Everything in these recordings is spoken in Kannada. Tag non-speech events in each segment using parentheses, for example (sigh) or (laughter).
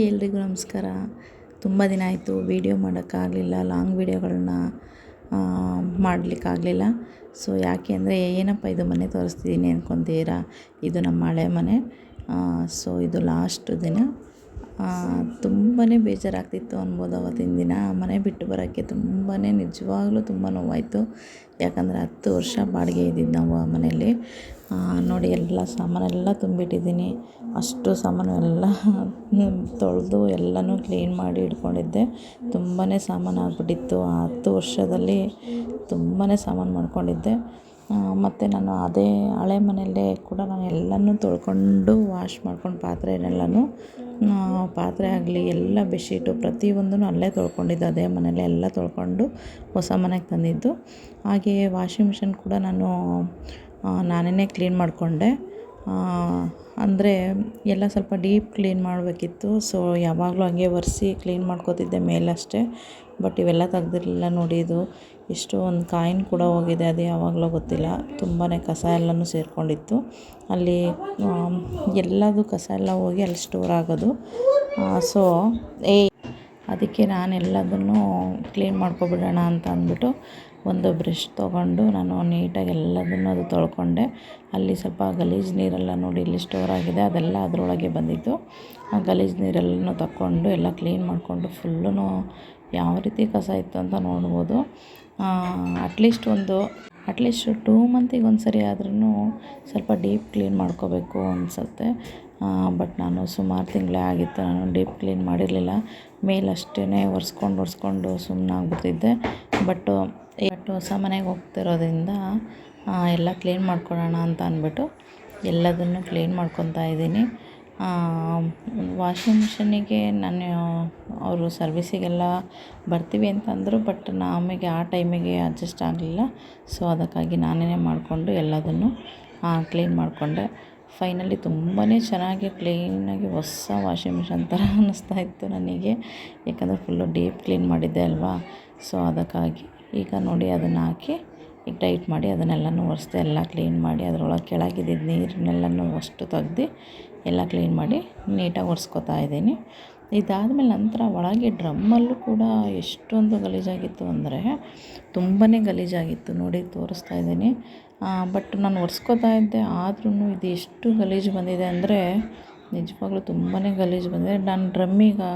ಹಾಯ್ ಎಲ್ರಿಗೂ ನಮಸ್ಕಾರ. ತುಂಬ ದಿನ ಆಯಿತು ವೀಡಿಯೋ ಮಾಡೋಕ್ಕಾಗಲಿಲ್ಲ ಲಾಂಗ್ ವೀಡಿಯೋಗಳನ್ನ ಮಾಡಲಿಕ್ಕಾಗಲಿಲ್ಲ. ಸೊ ಯಾಕೆ ಅಂದರೆ, ಏನಪ್ಪ ಇದು ಮನೆ ತೋರಿಸ್ತಿದ್ದೀನಿ ಅಂದ್ಕೊತೀರಾ ಇದು ನಮ್ಮ ಹಳೆ ಮನೆ. ಸೊ ಇದು ಲಾಸ್ಟ್ ದಿನ. ತುಂಬಾ ಬೇಜಾರಾಗ್ತಿತ್ತು ಅನ್ಬೋದು ಅವತ್ತಿನ ದಿನ. ಮನೆ ಬಿಟ್ಟು ಬರೋಕ್ಕೆ ತುಂಬಾ ನಿಜವಾಗ್ಲೂ ತುಂಬ ನೋವಾಯಿತು. ಯಾಕಂದರೆ ಹತ್ತು ವರ್ಷ ಬಾಡಿಗೆ ಇದ್ದಿದ್ದು ನಾವು ಆ ಮನೆಯಲ್ಲಿ. ನೋಡಿ ಎಲ್ಲ ಸಾಮಾನೆಲ್ಲ ತುಂಬಿಟ್ಟಿದ್ದೀನಿ. ಅಷ್ಟು ಸಾಮಾನು ಎಲ್ಲ ತೊಳೆದು ಎಲ್ಲನೂ ಕ್ಲೀನ್ ಮಾಡಿ ಇಟ್ಕೊಂಡಿದ್ದೆ. ತುಂಬಾ ಸಾಮಾನು ಆಗ್ಬಿಟ್ಟಿತ್ತು. ಆ ಹತ್ತು ವರ್ಷದಲ್ಲಿ ತುಂಬಾ ಸಾಮಾನು ಮಾಡ್ಕೊಂಡಿದ್ದೆ. ಮತ್ತು ನಾನು ಅದೇ ಹಳೆ ಮನೆಯಲ್ಲೇ ಕೂಡ ನಾನು ಎಲ್ಲನೂ ತೊಳ್ಕೊಂಡು ವಾಶ್ ಮಾಡ್ಕೊಂಡು ಪಾತ್ರೆನೆಲ್ಲನೂ ಪಾತ್ರೆ ಆಗಲಿ, ಎಲ್ಲ ಬೆಡ್ಶೀಟು ಪ್ರತಿಯೊಂದೂ ಅಲ್ಲೇ ತೊಳ್ಕೊಂಡಿದ್ದು. ಅದೇ ಮನೆಯಲ್ಲೇ ಎಲ್ಲ ತೊಳ್ಕೊಂಡು ಹೊಸ ಮನೆಗೆ ತಂದಿದ್ದು. ಹಾಗೆಯೇ ವಾಷಿಂಗ್ ಮಿಷಿನ್ ಕೂಡ ನಾನು ನಾನೇ ಕ್ಲೀನ್ ಮಾಡಿಕೊಂಡೆ. ಅಂದರೆ ಎಲ್ಲ ಸ್ವಲ್ಪ ಡೀಪ್ ಕ್ಲೀನ್ ಮಾಡಬೇಕಿತ್ತು. ಸೊ ಯಾವಾಗಲೂ ಹಂಗೆ ಒರೆಸಿ ಕ್ಲೀನ್ ಮಾಡ್ಕೋತಿದ್ದೆ ಮೇಲಷ್ಟೇ. ಬಟ್ ಇವೆಲ್ಲ ತೆಗ್ದಿರಲಿಲ್ಲ ನೋಡಿ ಇದು. ಎಷ್ಟು ಒಂದು ಕಾಯಿನ್ ಕೂಡ ಹೋಗಿದೆ, ಅದು ಯಾವಾಗಲೂ ಗೊತ್ತಿಲ್ಲ. ತುಂಬಾ ಕಸ ಎಲ್ಲನೂ ಸೇರಿಕೊಂಡಿತ್ತು. ಅಲ್ಲಿ ಎಲ್ಲದು ಕಸ ಎಲ್ಲ ಹೋಗಿ ಅಲ್ಲಿ ಸ್ಟೋರ್ ಆಗೋದು. ಸೊ ಏ ಅದಕ್ಕೆ ನಾನು ಎಲ್ಲದನ್ನು ಕ್ಲೀನ್ ಮಾಡ್ಕೊಬಿಡೋಣ ಅಂತ ಅಂದ್ಬಿಟ್ಟು ಒಂದು ಬ್ರಷ್ ತೊಗೊಂಡು ನಾನು ನೀಟಾಗಿ ಎಲ್ಲದನ್ನು ಅದು ತೊಳ್ಕೊಂಡೆ. ಅಲ್ಲಿ ಸ್ವಲ್ಪ ಗಲೀಜು ನೀರೆಲ್ಲ ನೋಡಿ ಇಲ್ಲಿ ಸ್ಟೋರ್ ಆಗಿದೆ, ಅದೆಲ್ಲ ಅದರೊಳಗೆ ಬಂದಿತ್ತು ಆ ಗಲೀಜು ನೀರೆಲ್ಲನೂ ತಕ್ಕೊಂಡು ಎಲ್ಲ ಕ್ಲೀನ್ ಮಾಡಿಕೊಂಡು ಫುಲ್ಲು ಯಾವ ರೀತಿ ಕಸ ಇತ್ತು ಅಂತ ನೋಡ್ಬೋದು. ಅಟ್ಲೀಸ್ಟ್ ಒಂದು ಅಟ್ಲೀಸ್ಟ್ ಟೂ ಮಂತಿಗೆ ಒಂದು ಸರಿ ಆದ್ರೂ ಸ್ವಲ್ಪ ಡೀಪ್ ಕ್ಲೀನ್ ಮಾಡ್ಕೋಬೇಕು ಅನಿಸುತ್ತೆ. ಬಟ್ ನಾನು ಸುಮಾರು ತಿಂಗಳೇ ಆಗಿತ್ತು, ನಾನು ಡೀಪ್ ಕ್ಲೀನ್ ಮಾಡಿರಲಿಲ್ಲ. ಮೇಲಷ್ಟೇ ಒರೆಸ್ಕೊಂಡು ಒರೆಸ್ಕೊಂಡು ಸುಮ್ಮನಾಗ್ಬಿಟ್ಟಿದ್ದೆ ಬಟ್ಟು ಬಟ್ ಹೊಸ ಮನೆಗೆ ಹೋಗ್ತಿರೋದ್ರಿಂದ ಎಲ್ಲ ಕ್ಲೀನ್ ಮಾಡ್ಕೊಳ್ಳೋಣ ಅಂತ ಅಂದ್ಬಿಟ್ಟು ಎಲ್ಲದನ್ನು ಕ್ಲೀನ್ ಮಾಡ್ಕೊತಾ ಇದ್ದೀನಿ. ವಾಷಿಂಗ್ ಮಿಷಿನಿಗೆ ನಾನು ಅವರು ಸರ್ವಿಸಿಗೆಲ್ಲ ಬರ್ತೀವಿ ಅಂತಂದರು, ಬಟ್ ನಮಗೆ ಆ ಟೈಮಿಗೆ ಅಡ್ಜಸ್ಟ್ ಆಗಲಿಲ್ಲ. ಸೊ ಅದಕ್ಕಾಗಿ ನಾನೇ ಮಾಡಿಕೊಂಡು ಎಲ್ಲದನ್ನು ಕ್ಲೀನ್ ಮಾಡಿಕೊಂಡೆ. ಫೈನಲಿ ತುಂಬಾ ಚೆನ್ನಾಗಿ ಕ್ಲೀನಾಗಿ ಹೊಸ ವಾಷಿಂಗ್ ಮಿಷನ್ ಥರ (laughs) ಅನ್ನಿಸ್ತಾ ಇತ್ತು ನನಗೆ. ಯಾಕಂದರೆ ಫುಲ್ಲು ಡೀಪ್ ಕ್ಲೀನ್ ಮಾಡಿದ್ದೆ ಅಲ್ವಾ? ಸೊ ಅದಕ್ಕಾಗಿ ಈಗ ನೋಡಿ ಅದನ್ನು ಹಾಕಿ, ಈಗ ಟೈಟ್ ಮಾಡಿ ಅದನ್ನೆಲ್ಲನೂ ಒರೆಸ್ದೆ, ಎಲ್ಲ ಕ್ಲೀನ್ ಮಾಡಿ ಅದರೊಳಗೆ ಕೆಳಗಿದ್ದಿದ್ದು ನೀರನ್ನೆಲ್ಲನೂ ಅಷ್ಟು ತೆಗ್ದು ಎಲ್ಲ ಕ್ಲೀನ್ ಮಾಡಿ ನೀಟಾಗಿ ಒರೆಸ್ಕೊತಾ ಇದ್ದೀನಿ. ಇದಾದಮೇಲೆ ನಂತರ ಒಳಗೆ ಡ್ರಮ್ಮಲ್ಲೂ ಕೂಡ ಎಷ್ಟೊಂದು ಗಲೀಜಾಗಿತ್ತು ಅಂದರೆ ತುಂಬಾ ಗಲೀಜಾಗಿತ್ತು. ನೋಡಿ, ತೋರಿಸ್ತಾ ಇದ್ದೀನಿ. ಬಟ್ ನಾನು ಒರೆಸ್ಕೊತಾ ಇದ್ದೆ ಆದ್ರೂ ಇದು ಎಷ್ಟು ಗಲೀಜು ಬಂದಿದೆ ಅಂದರೆ ನಿಜವಾಗ್ಲೂ ತುಂಬಾ ಗಲೀಜು ಬಂದಿದೆ. ನಾನು ಡ್ರಮ್ಮಿಗೆ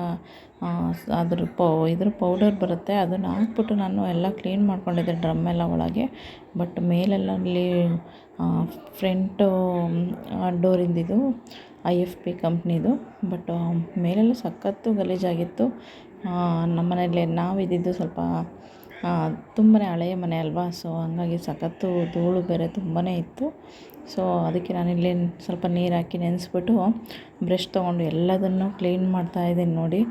ಅದ್ರ ಪೌ, ಇದ್ರ ಪೌಡರ್ ಬರುತ್ತೆ, ಅದನ್ನು ಹಾಕ್ಬಿಟ್ಟು ನಾನು ಎಲ್ಲ ಕ್ಲೀನ್ ಮಾಡ್ಕೊಂಡಿದ್ದೆ ಡ್ರಮ್ಮೆಲ್ಲ ಒಳಗೆ. ಬಟ್ ಮೇಲೆಲ್ಲ ಅಲ್ಲಿ ಫ್ರಂಟು ಡೋರಿಂದಿದು ಐ ಎಫ್ ಪಿ ಕಂಪ್ನಿದು. ಬಟ್ ಮೇಲೆಲ್ಲ ಸಖತ್ತು ಗಲೀಜಾಗಿತ್ತು. ನಮ್ಮ ಮನೆಯಲ್ಲಿ ನಾವು ಇದ್ದಿದ್ದು ಸ್ವಲ್ಪ ತುಂಬಾ ಹಳೆಯ ಮನೆ ಅಲ್ವಾ? ಸೊ, ಹಂಗಾಗಿ ಸಖತ್ತು ಧೂಳು ಬೇರೆ ತುಂಬಾ ಇತ್ತು. ಸೊ, ಅದಕ್ಕೆ ನಾನಿಲ್ಲಿ ಸ್ವಲ್ಪ ನೀರು ಹಾಕಿ ನೆನೆಸ್ಬಿಟ್ಟು ಬ್ರಷ್ ತೊಗೊಂಡು ಎಲ್ಲದನ್ನು ಕ್ಲೀನ್ ಮಾಡ್ತಾ ಇದ್ದೀನಿ ನೋಡಿ.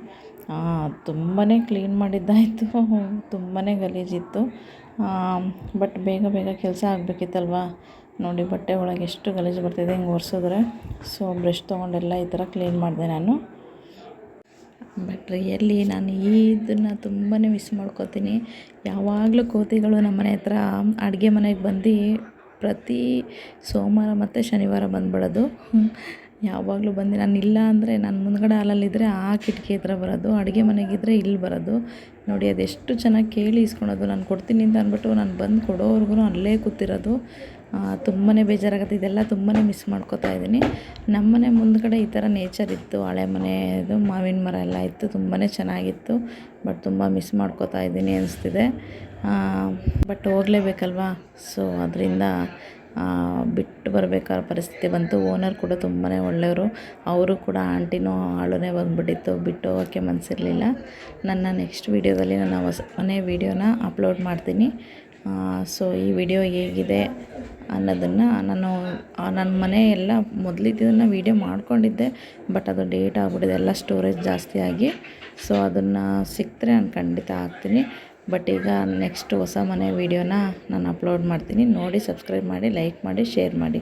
ತುಂಬಾ ಕ್ಲೀನ್ ಮಾಡಿದ್ದಾಯಿತು. (laughs) ತುಂಬಾ ಗಲೀಜಿತ್ತು. ಬಟ್ ಬೇಗ ಬೇಗ ಕೆಲಸ ಆಗಬೇಕಿತ್ತಲ್ವ? ನೋಡಿ ಬಟ್ಟೆ ಒಳಗೆ ಎಷ್ಟು ಗಲೀಜು ಬರ್ತಿದೆ ಹಿಂಗೆ ಒರೆಸಿದ್ರೆ. ಸೊ ಬ್ರಷ್ ತೊಗೊಂಡೆಲ್ಲ ಈ ಥರ ಕ್ಲೀನ್ ಮಾಡಿದೆ ನಾನು. ಬಟ್ ರಿಯಲಿ ನಾನು ಇದನ್ನು ತುಂಬಾ ಮಿಸ್ ಮಾಡ್ಕೋತೀನಿ. ಯಾವಾಗಲೂ ಕೋತಿಗಳು ನಮ್ಮ ಮನೆ ಹತ್ರ ಅಡುಗೆ ಮನೆಗೆ ಬಂದು ಪ್ರತಿ ಸೋಮವಾರ ಮತ್ತು ಶನಿವಾರ ಬಂದ್ಬಿಡೋದು. ಯಾವಾಗಲೂ ಬಂದು. ನಾನು ಇಲ್ಲ ಅಂದರೆ ನಾನು ಮುಂದ್ಗಡೆ ಹಾಲಲ್ಲಿದ್ದರೆ ಆ ಕಿಟಕಿ ಹತ್ರ ಬರೋದು, ಅಡುಗೆ ಮನೆಗಿದ್ದರೆ ಇಲ್ಲಿ ಬರೋದು. ನೋಡಿ, ಅದೆಷ್ಟು ಚೆನ್ನಾಗಿ ಕೇಳಿ ಇಸ್ಕೊಳೋದು. ನಾನು ಕೊಡ್ತೀನಿ ಅಂತ ಅಂದ್ಬಿಟ್ಟು ನಾನು ಬಂದು ಕೊಡೋವರೆಗೂ ಅಲ್ಲೇ ಕೂತಿರೋದು. ತುಂಬಾ ಬೇಜಾರಾಗುತ್ತೆ. ಇದೆಲ್ಲ ತುಂಬಾ ಮಿಸ್ ಮಾಡ್ಕೋತಾ ಇದ್ದೀನಿ. ನಮ್ಮನೆ ಮುಂದ್ಗಡೆ ಈ ಥರ ನೇಚರ್ ಇತ್ತು. ಹಳೆ ಮನೆಯದು ಮಾವಿನ ಮರ ಎಲ್ಲ ಇತ್ತು. ತುಂಬಾ ಚೆನ್ನಾಗಿತ್ತು. ಬಟ್ ತುಂಬ ಮಿಸ್ ಮಾಡ್ಕೋತಾ ಇದ್ದೀನಿ ಅನಿಸ್ತಿದೆ. ಬಟ್ ಹೋಗಲೇಬೇಕಲ್ವಾ? ಸೊ ಅದರಿಂದ ಬಿಟ್ಟು ಬರಬೇಕಾದ ಪರಿಸ್ಥಿತಿ ಬಂತು. ಓನರ್ ಕೂಡ ತುಂಬಾ ಒಳ್ಳೆಯವರು. ಅವರು ಕೂಡ ಆಂಟಿನೂ ಆಳುನೇ ಬಂದುಬಿಟ್ಟಿತ್ತು. ಬಿಟ್ಟು ಹೋಗೋಕ್ಕೆ ಮನಸ್ಸಿರಲಿಲ್ಲ ನನ್ನ ನೆಕ್ಸ್ಟ್ ವೀಡಿಯೋದಲ್ಲಿ ನಾನು ಹೊಸ ಮನೆ ವೀಡಿಯೋನ ಅಪ್ಲೋಡ್ ಮಾಡ್ತೀನಿ. ಸೊ ಈ ವಿಡಿಯೋ ಹೇಗಿದೆ ಅನ್ನೋದನ್ನು ನಾನು ನನ್ನ ಮನೆ ಎಲ್ಲ ಮೊದಲಿದ್ದನ್ನು ವೀಡಿಯೋ ಮಾಡ್ಕೊಂಡಿದ್ದೆ ಬಟ್ ಅದು ಡೇಟ್ ಆಗ್ಬಿಟ್ಟಿದೆ. ಎಲ್ಲ ಸ್ಟೋರೇಜ್ ಜಾಸ್ತಿ ಆಗಿ. ಸೊ ಅದನ್ನು ಸಿಕ್ಕರೆ ನಾನು ಖಂಡಿತ ಹಾಕ್ತೀನಿ. ಬಟ್ ಈಗ ನೆಕ್ಸ್ಟ್ ಹೊಸ ಮನೆ ವೀಡಿಯೋನ ನಾನು ಅಪ್ಲೋಡ್ ಮಾಡ್ತೀನಿ. ನೋಡಿ ಸಬ್ಸ್ಕ್ರೈಬ್ ಮಾಡಿ ಲೈಕ್ ಮಾಡಿ ಶೇರ್ ಮಾಡಿ.